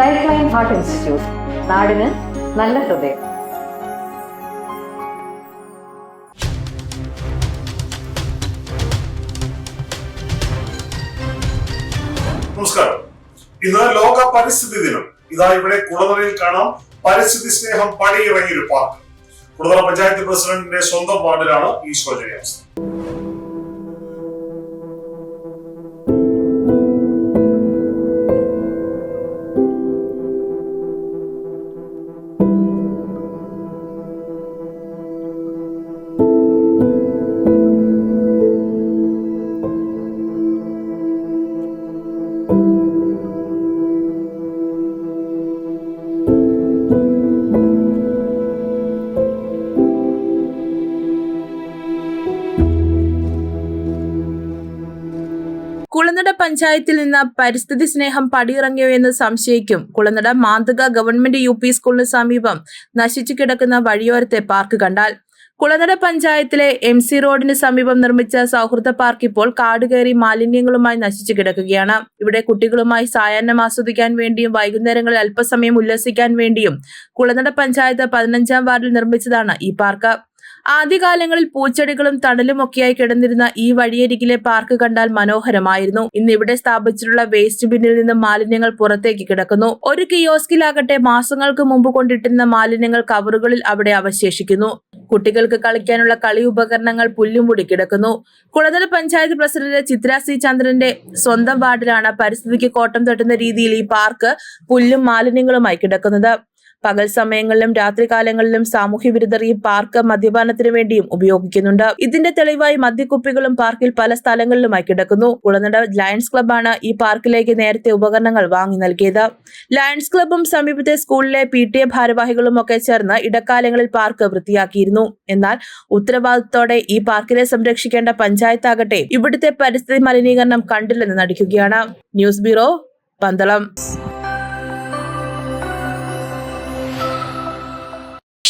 Life line heart institute നാടിന് നല്ല ഹൃദയം. നമസ്കാരം. ഇന്ന് ലോക പരിസ്ഥിതി ദിനം. ഇതാ ഇവിടെ കുളനറയിൽ കാണാം പരിസ്ഥിതി സ്നേഹം പടിയിറങ്ങിയൊരു പാർക്ക് കുളനറ പഞ്ചായത്ത് പ്രസിഡന്റിന്റെ സ്വന്തം വാർഡിലാണ് ഈ ശോചനീയാവസ്ഥ. കുളനട പഞ്ചായത്തിൽ നിന്ന് പരിസ്ഥിതി സ്നേഹം പടിയിറങ്ങിയോ എന്ന് സംശയിക്കും. Kulanada Manthuka government U P സ്കൂളിന് സമീപം നശിച്ചു കിടക്കുന്ന വഴിയോരത്തെ പാർക്ക് കണ്ടാൽ. കുളനട പഞ്ചായത്തിലെ എം സി റോഡിന് സമീപം നിർമ്മിച്ച സൗഹൃദ പാർക്ക് ഇപ്പോൾ കാടുകയറി മാലിന്യങ്ങളുമായി നശിച്ചു കിടക്കുകയാണ്. ഇവിടെ കുട്ടികളുമായി സായാഹ്നം ആസ്വദിക്കാൻ വേണ്ടിയും വൈകുന്നേരങ്ങളിൽ അല്പസമയം ഉല്ലസിക്കാൻ വേണ്ടിയും കുളനട പഞ്ചായത്ത് പതിനഞ്ചാം വാർഡിൽ നിർമ്മിച്ചതാണ് ഈ പാർക്ക്. ആദ്യകാലങ്ങളിൽ പൂച്ചെടികളും തണലും ഒക്കെയായി കിടന്നിരുന്ന ഈ വഴിയരികിലെ പാർക്ക് കണ്ടാൽ മനോഹരമായിരുന്നു. ഇന്ന് ഇവിടെ സ്ഥാപിച്ചിട്ടുള്ള വേസ്റ്റ് ബിന്നിൽ നിന്ന് മാലിന്യങ്ങൾ പുറത്തേക്ക് കിടക്കുന്നു. ഒരു കിയോസ്കിലാകട്ടെ മാസങ്ങൾക്ക് മുമ്പ് കൊണ്ടിട്ടിരുന്ന മാലിന്യങ്ങൾ കവറുകളിൽ അവിടെ അവശേഷിക്കുന്നു. കുട്ടികൾക്ക് കളിക്കാനുള്ള കളി ഉപകരണങ്ങൾ പുല്ലുമുടി കിടക്കുന്നു. കുളനട പഞ്ചായത്ത് പ്രസിഡന്റ് ചിത്ര സി ചന്ദ്രന്റെ സ്വന്തം വാർഡിലാണ് പരിസ്ഥിതിക്ക് കോട്ടം തട്ടുന്ന രീതിയിൽ ഈ പാർക്ക് പുല്ലും മാലിന്യങ്ങളുമായി കിടക്കുന്നത്. പകൽ സമയങ്ങളിലും രാത്രികാലങ്ങളിലും സാമൂഹ്യ വിരുദ്ധർ ഈ പാർക്ക് മദ്യപാനത്തിന് വേണ്ടിയും ഉപയോഗിക്കുന്നുണ്ട്. ഇതിന്റെ തെളിവായി മദ്യക്കുപ്പികളും പാർക്കിൽ പല സ്ഥലങ്ങളിലുമായി കിടക്കുന്നു. കുളനട ലയൺസ് ക്ലബ്ബാണ് ഈ പാർക്കിലേക്ക് നേരത്തെ ഉപകരണങ്ങൾ വാങ്ങി നൽകിയത്. ലയൺസ് ക്ലബ്ബും സമീപത്തെ സ്കൂളിലെ പി ടി എ ഭാരവാഹികളും ഒക്കെ ചേർന്ന് ഇടക്കാലങ്ങളിൽ പാർക്ക് വൃത്തിയാക്കിയിരുന്നു. എന്നാൽ ഉത്തരവാദിത്തോടെ ഈ പാർക്കിനെ സംരക്ഷിക്കേണ്ട പഞ്ചായത്താകട്ടെ ഇവിടുത്തെ പരിസ്ഥിതി മലിനീകരണം കണ്ടില്ലെന്ന് നടിക്കുകയാണ്. News bureau Pandalam.